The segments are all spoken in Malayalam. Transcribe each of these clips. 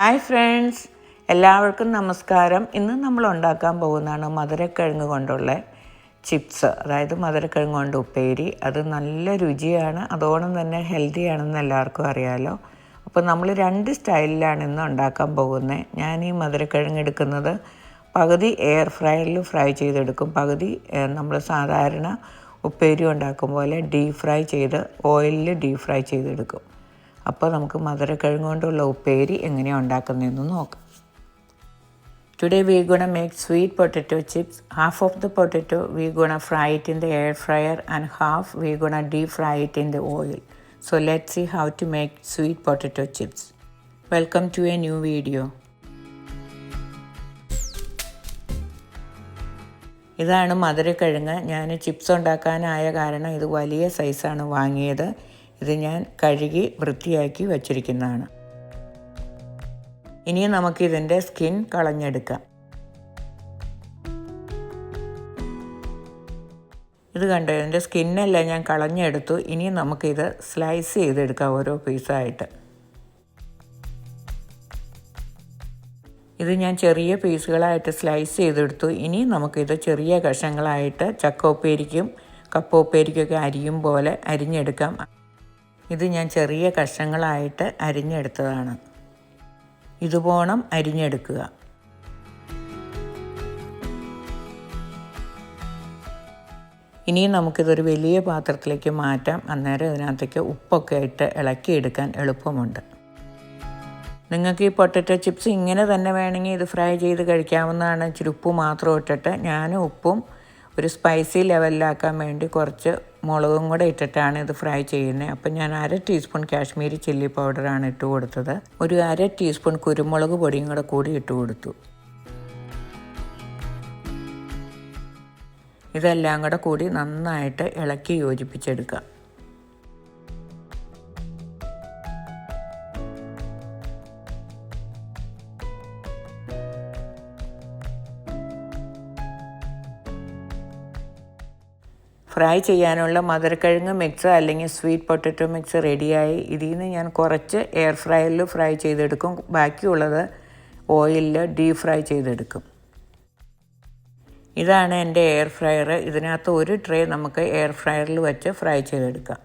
Hi friends. എല്ലാവർക്കും നമസ്കാരം. ഇന്ന് നമ്മൾ ഉണ്ടാക്കാൻ പോകുന്നതാണ് മധുരക്കിഴങ്ങ് കൊണ്ടുള്ള ചിപ്സ് അതായത് മധുരക്കിഴങ്ങ് കൊണ്ട് ഉപ്പേരി. അത് നല്ല രുചിയാണ് അതോടൊപ്പം തന്നെ ഹെൽത്തി ആണെന്ന് എല്ലാവർക്കും അറിയാമല്ലോ അപ്പോൾ നമ്മൾ രണ്ട് സ്റ്റൈലിലാണ് ഇന്ന് ഉണ്ടാക്കാൻ പോകുന്നത് ഞാൻ ഈ മധുരക്കിഴങ്ങ് എടുക്കുന്നത് പകുതി എയർ ഫ്രൈയിൽ ഫ്രൈ ചെയ്തെടുക്കും. പകുതി നമ്മൾ സാധാരണ ഉപ്പേരി ഉണ്ടാക്കും പോലെ ഡീപ് ഫ്രൈ ചെയ്ത് ഓയിലിൽ ഡീപ് ഫ്രൈ ചെയ്തെടുക്കും. അപ്പോൾ നമുക്ക് മധുരക്കിഴങ്ങ് കൊണ്ടുള്ള ഉപ്പേരി എങ്ങനെയാണ് ഉണ്ടാക്കുന്നതെന്ന് നോക്കാം. Today we gonna make sweet potato chips half of the potato we gonna fried in the air fryer and half we gonna deep fried in the oil so let see how to make sweet potato chips welcome to a new video ഇതാണ് മധുരക്കിഴങ്ങ് ഞാൻ ചിപ്സ് ഉണ്ടാക്കാനായ കാരണം ഇത് വലിയ സൈസാണ് വാങ്ങിയത്. ഇത് ഞാൻ കഴുകി വൃത്തിയാക്കി വച്ചിരിക്കുന്നതാണ്. ഇനി നമുക്കിതിന്റെ സ്കിൻ കളഞ്ഞെടുക്കാം. ഇത് കണ്ടോ ഇതിന്റെ സ്കിന്നെല്ലാം ഞാൻ കളഞ്ഞെടുത്തു. ഇനി നമുക്കിത് സ്ലൈസ് ചെയ്തെടുക്കാം ഓരോ പീസായിട്ട്. ഇത് ഞാൻ ചെറിയ പീസുകളായിട്ട് സ്ലൈസ് ചെയ്തെടുത്തു. ഇനി നമുക്കിത് ചെറിയ കഷങ്ങളായിട്ട് ചക്കോപ്പേരിക്കും കപ്പോപ്പേരിക്കൊക്കെ അരിയും പോലെ അരിഞ്ഞെടുക്കാം. ഇത് ഞാൻ ചെറിയ കഷ്ണങ്ങളായിട്ട് അരിഞ്ഞെടുത്തതാണ്. ഇതുപോണം അരിഞ്ഞെടുക്കുക. ഇനിയും നമുക്കിതൊരു വലിയ പാത്രത്തിലേക്ക് മാറ്റാം. അന്നേരം ഇതിനകത്തേക്ക് ഉപ്പൊക്കെ ഇട്ട് ഇളക്കിയെടുക്കാൻ എളുപ്പമുണ്ട്. നിങ്ങൾക്ക് ഈ പൊട്ടറ്റോ ചിപ്സ് ഇങ്ങനെ തന്നെ വേണമെങ്കിൽ ഇത് ഫ്രൈ ചെയ്ത് കഴിക്കാവുന്നതാണ്. ഇച്ചിരി ഉപ്പ് മാത്രം ഇട്ടിട്ട് ഞാൻ ഉപ്പും ഒരു സ്പൈസി ലെവലിലാക്കാൻ വേണ്ടി കുറച്ച് മുളകും കൂടെ ഇട്ടിട്ടാണ് ഇത് ഫ്രൈ ചെയ്യുന്നത്. അപ്പം ഞാൻ അര ടീസ്പൂൺ കാശ്മീരി ചില്ലി പൗഡറാണ് ഇട്ട് കൊടുത്തത്. ഒരു അര ടീസ്പൂൺ കുരുമുളക് പൊടിയും കൂടെ കൂടി ഇട്ട് കൊടുത്തു. ഇതെല്ലാം കൂടെ കൂടി നന്നായിട്ട് ഇളക്കി യോജിപ്പിച്ചെടുക്കുക ഫ്രൈ ചെയ്യാനുള്ള മധുരക്കിഴങ്ങ് മിക്സ് അല്ലെങ്കിൽ സ്വീറ്റ് പൊട്ടറ്റോ മിക്സ് റെഡിയായി. ഇതിൽ നിന്ന് ഞാൻ കുറച്ച് എയർ ഫ്രൈയിൽ ഫ്രൈ ചെയ്തെടുക്കും. ബാക്കിയുള്ളത് ഓയിലിൽ ഡീപ് ഫ്രൈ ചെയ്തെടുക്കും. ഇതാണ് എന്റെ എയർ ഫ്രയർ. ഇതിനകത്ത് ഒരു ട്രേ നമുക്ക് എയർ ഫ്രയറിൽ വെച്ച് ഫ്രൈ ചെയ്തെടുക്കാം.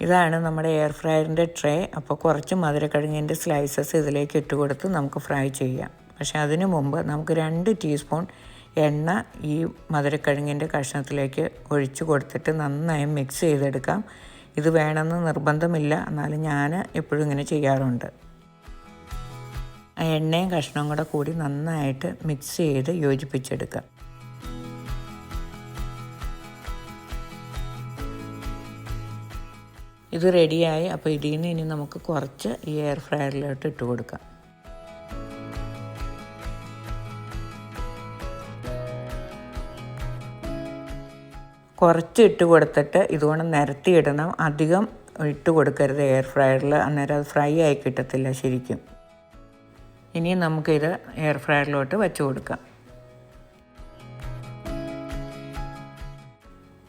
ഇതാണ് നമ്മുടെ എയർ ഫ്രയറിന്റെ ട്രേ. അപ്പോൾ കുറച്ച് മധുരക്കിഴങ്ങിന്റെ സ്ലൈസസ് ഇതിലേക്ക് ഇട്ട് കൊടുത്ത് നമുക്ക് ഫ്രൈ ചെയ്യാം. പക്ഷേ അതിനു മുമ്പ് നമുക്ക് രണ്ട് ടീസ്പൂൺ എണ്ണ ഈ മധുരക്കിഴങ്ങിന്റെ കഷ്ണത്തിലേക്ക് ഒഴിച്ചു കൊടുത്തിട്ട് നന്നായി മിക്സ് ചെയ്തെടുക്കാം. ഇത് വേണമെന്ന് നിർബന്ധമില്ല. എന്നാലും ഞാൻ എപ്പോഴും ഇങ്ങനെ ചെയ്യാറുണ്ട്. എണ്ണയും കഷ്ണവും കൂടെ കൂടി നന്നായിട്ട് മിക്സ് ചെയ്ത് യോജിപ്പിച്ചെടുക്കുക ഇത് റെഡിയായി അപ്പോൾ ഇതിൽ നിന്ന് ഇനി നമുക്ക് കുറച്ച് ഈ എയർ ഫ്രയറിലോട്ട് ഇട്ട് കൊടുക്കാം. കുറച്ച് ഇട്ട് കൊടുത്തിട്ട് ഇതുകൊണ്ട് നിരത്തിയിടണം. അധികം ഇട്ട് കൊടുക്കരുത് എയർ ഫ്രയറിൽ അന്നേരം അത് ഫ്രൈ ആയി കിട്ടത്തില്ല ശരിക്കും. ഇനി നമുക്കിത് എയർ ഫ്രയറിലോട്ട് വെച്ച് കൊടുക്കാം.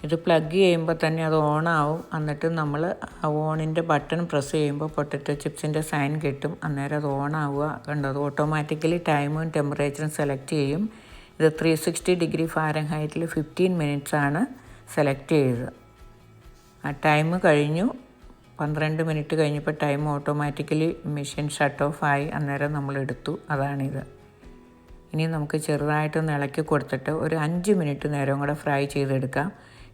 ഇത് പ്ലഗ് ചെയ്യുമ്പോൾ തന്നെ അത് ഓണാവും. എന്നിട്ട് നമ്മൾ ഓണിന്റെ ബട്ടൺ പ്രസ് ചെയ്യുമ്പോൾ പൊട്ടറ്റോ ചിപ്സിന്റെ സൈൻ കിട്ടും. അന്നേരം അത് ഓണാവുക. കണ്ടത് ഓട്ടോമാറ്റിക്കലി ടൈമും ടെമ്പറേച്ചറും സെലക്ട് ചെയ്യും. ഇത് ത്രീ സിക്സ്റ്റി ഡിഗ്രി ഫാരൻ ഹൈറ്റിൽ ഫിഫ്റ്റീൻ മിനിറ്റ്സ് ആണ്. സെലക്ട് ചെയ്ത്. ആ ടൈം കഴിഞ്ഞു. പന്ത്രണ്ട് മിനിറ്റ് കഴിഞ്ഞപ്പോൾ time automatically machine shut off ആയി അന്നേരം നമ്മൾ എടുത്തു. അതാണിത്. ഇനി നമുക്ക് ചെറുതായിട്ട് ഇളക്കി കൊടുത്തിട്ട് ഒരു അഞ്ച് മിനിറ്റ് നേരം കൂടെ ഫ്രൈ ചെയ്തെടുക്കാം.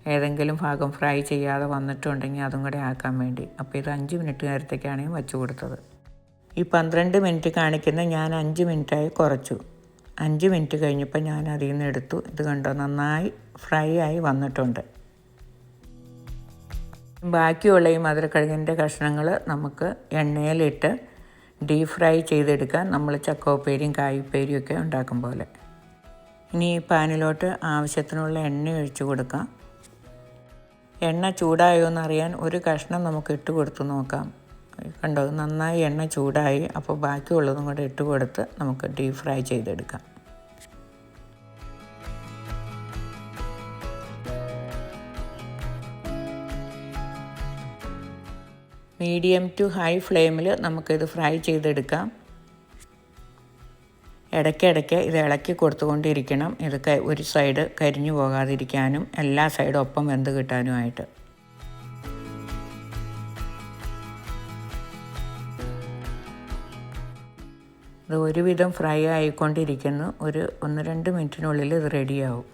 ഏതെങ്കിലും ഭാഗം ഫ്രൈ ചെയ്യാതെ വന്നിട്ടുണ്ടെങ്കിൽ അതും കൂടെ ആക്കാൻ വേണ്ടി. അപ്പോൾ ഇത് അഞ്ച് മിനിറ്റ് നേരത്തേക്കാണ് വച്ചു കൊടുത്തത്. ഈ പന്ത്രണ്ട് മിനിറ്റ് കാണിക്കുന്ന ഞാൻ അഞ്ച് മിനിറ്റായി കുറച്ചു. അഞ്ച് മിനിറ്റ് കഴിഞ്ഞപ്പോൾ ഞാൻ അതിൽ നിന്ന് എടുത്തു. ഇത് കണ്ടോ നന്നായി ഫ്രൈ ആയി വന്നിട്ടുണ്ട്. ബാക്കിയുള്ള ഈ മധുരക്കിഴങ്ങിന്റെ കഷ്ണങ്ങൾ നമുക്ക് എണ്ണയിലിട്ട് ഡീപ് ഫ്രൈ ചെയ്തെടുക്കാം. നമ്മൾ ചക്കോപ്പേരിയും കായ്പേരിയും ഒക്കെ ഉണ്ടാക്കും പോലെ. ഇനി ഈ പാനിലോട്ട് ആവശ്യത്തിനുള്ള എണ്ണ ഒഴിച്ചു കൊടുക്കാം. എണ്ണ ചൂടായോ എന്നറിയാൻ ഒരു കഷ്ണം നമുക്ക് ഇട്ട് കൊടുത്തു നോക്കാം. കണ്ടോ നന്നായി എണ്ണ ചൂടായി. അപ്പോൾ ബാക്കിയുള്ളതും കൂടെ ഇട്ട് കൊടുത്ത് നമുക്ക് ഡീപ് ഫ്രൈ ചെയ്തെടുക്കാം. മീഡിയം ടു ഹൈ ഫ്ലെയിമിൽ നമുക്കിത് ഫ്രൈ ചെയ്തെടുക്കാം. ഇടയ്ക്കിടയ്ക്ക് ഇത് ഇളക്കി കൊടുത്തുകൊണ്ടിരിക്കണം. ഇത് ഒരു സൈഡ് കരിഞ്ഞു പോകാതിരിക്കാനും എല്ലാ സൈഡും ഒപ്പം വെന്ത് കിട്ടാനുമായിട്ട്. ഇത് ഒരുവിധം ഫ്രൈ ആയിക്കൊണ്ടിരിക്കുന്നു. ഒരു ഒന്ന് രണ്ട് മിനിറ്റിനുള്ളിൽ ഇത് റെഡിയാവും.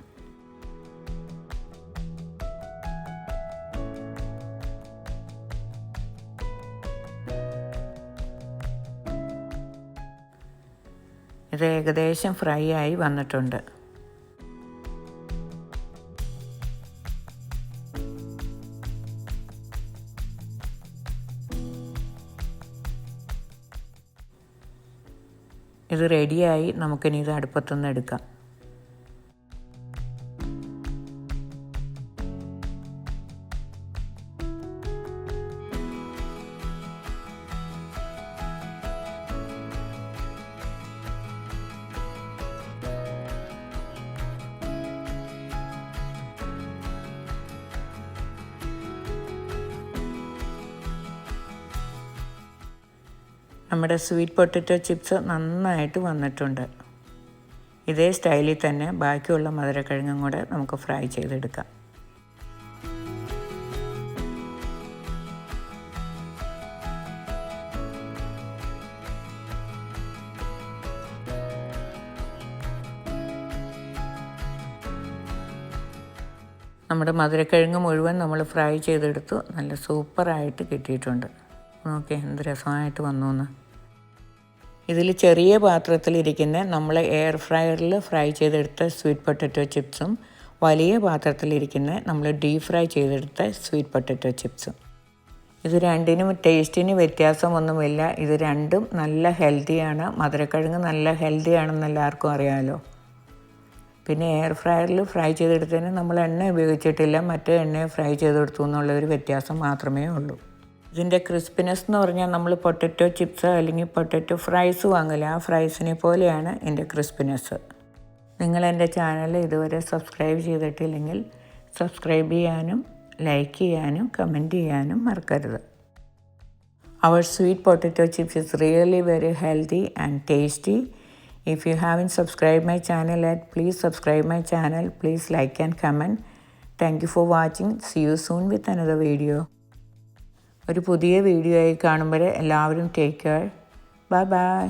ഇത് ഏകദേശം ഫ്രൈ ആയി വന്നിട്ടുണ്ട്. ഇത് റെഡിയായി നമുക്കിനി ഇത് അടുപ്പത്തുനിന്ന് എടുക്കാം. നമ്മുടെ സ്വീറ്റ് പൊട്ടറ്റോ ചിപ്സ് നന്നായിട്ട് വന്നിട്ടുണ്ട്. ഇതേ സ്റ്റൈലിൽ തന്നെ ബാക്കിയുള്ള മധുരക്കിഴങ്ങും കൂടെ നമുക്ക് ഫ്രൈ ചെയ്തെടുക്കാം. നമ്മുടെ മധുരക്കിഴങ്ങ് മുഴുവൻ നമ്മൾ ഫ്രൈ ചെയ്തെടുത്തു. നല്ല സൂപ്പറായിട്ട് കിട്ടിയിട്ടുണ്ട്. നോക്കി എന്ത് രസമായിട്ട് വന്നു എന്ന് ഇതിൽ ചെറിയ പാത്രത്തിലിരിക്കുന്ന നമ്മൾ എയർ ഫ്രയറിൽ ഫ്രൈ ചെയ്തെടുത്ത സ്വീറ്റ് പൊട്ടറ്റോ ചിപ്സും വലിയ പാത്രത്തിലിരിക്കുന്ന നമ്മൾ ഡീപ് ഫ്രൈ ചെയ്തെടുത്ത സ്വീറ്റ് പൊട്ടറ്റോ ചിപ്സും ഇത് രണ്ടിനും ടേസ്റ്റിന് വ്യത്യാസമൊന്നുമില്ല. ഇത് രണ്ടും നല്ല ഹെൽത്തിയാണ് മധുരക്കിഴങ്ങ് നല്ല ഹെൽത്തിയാണെന്ന് എല്ലാവർക്കും അറിയാമല്ലോ പിന്നെ എയർ ഫ്രയറിൽ ഫ്രൈ ചെയ്തെടുത്തതിന് നമ്മൾ എണ്ണ ഉപയോഗിച്ചിട്ടില്ല. മറ്റേ എണ്ണ ഫ്രൈ ചെയ്തെടുത്തു എന്നുള്ള ഒരു വ്യത്യാസം മാത്രമേ ഉള്ളൂ. ഇതിന്റെ ക്രിസ്പിനെസ് എന്ന് പറഞ്ഞാൽ നമ്മൾ പൊട്ടറ്റോ ചിപ്സ് അല്ലെങ്കിൽ പൊട്ടറ്റോ ഫ്രൈസ് വാങ്ങില്ല ആ ഫ്രൈസിനെ പോലെയാണ് എന്റെ ക്രിസ്പിനെസ് നിങ്ങൾ എന്റെ ചാനൽ ഇതുവരെ സബ്സ്ക്രൈബ് ചെയ്തിട്ടില്ലെങ്കിൽ സബ്സ്ക്രൈബ് ചെയ്യാനും ലൈക്ക് ചെയ്യാനും കമന്റ് ചെയ്യാനും മറക്കരുത് അവർ sweet potato chips is really very healthy and tasty If you haven't subscribe my channel yet, please subscribe my channel. Please like and comment. Thank you for watching. See you soon with another video. ഒരു പുതിയ വീഡിയോ ആയി കാണുമ്പോൾ എല്ലാവരും ടേക്ക് കെയർ ബൈ ബൈ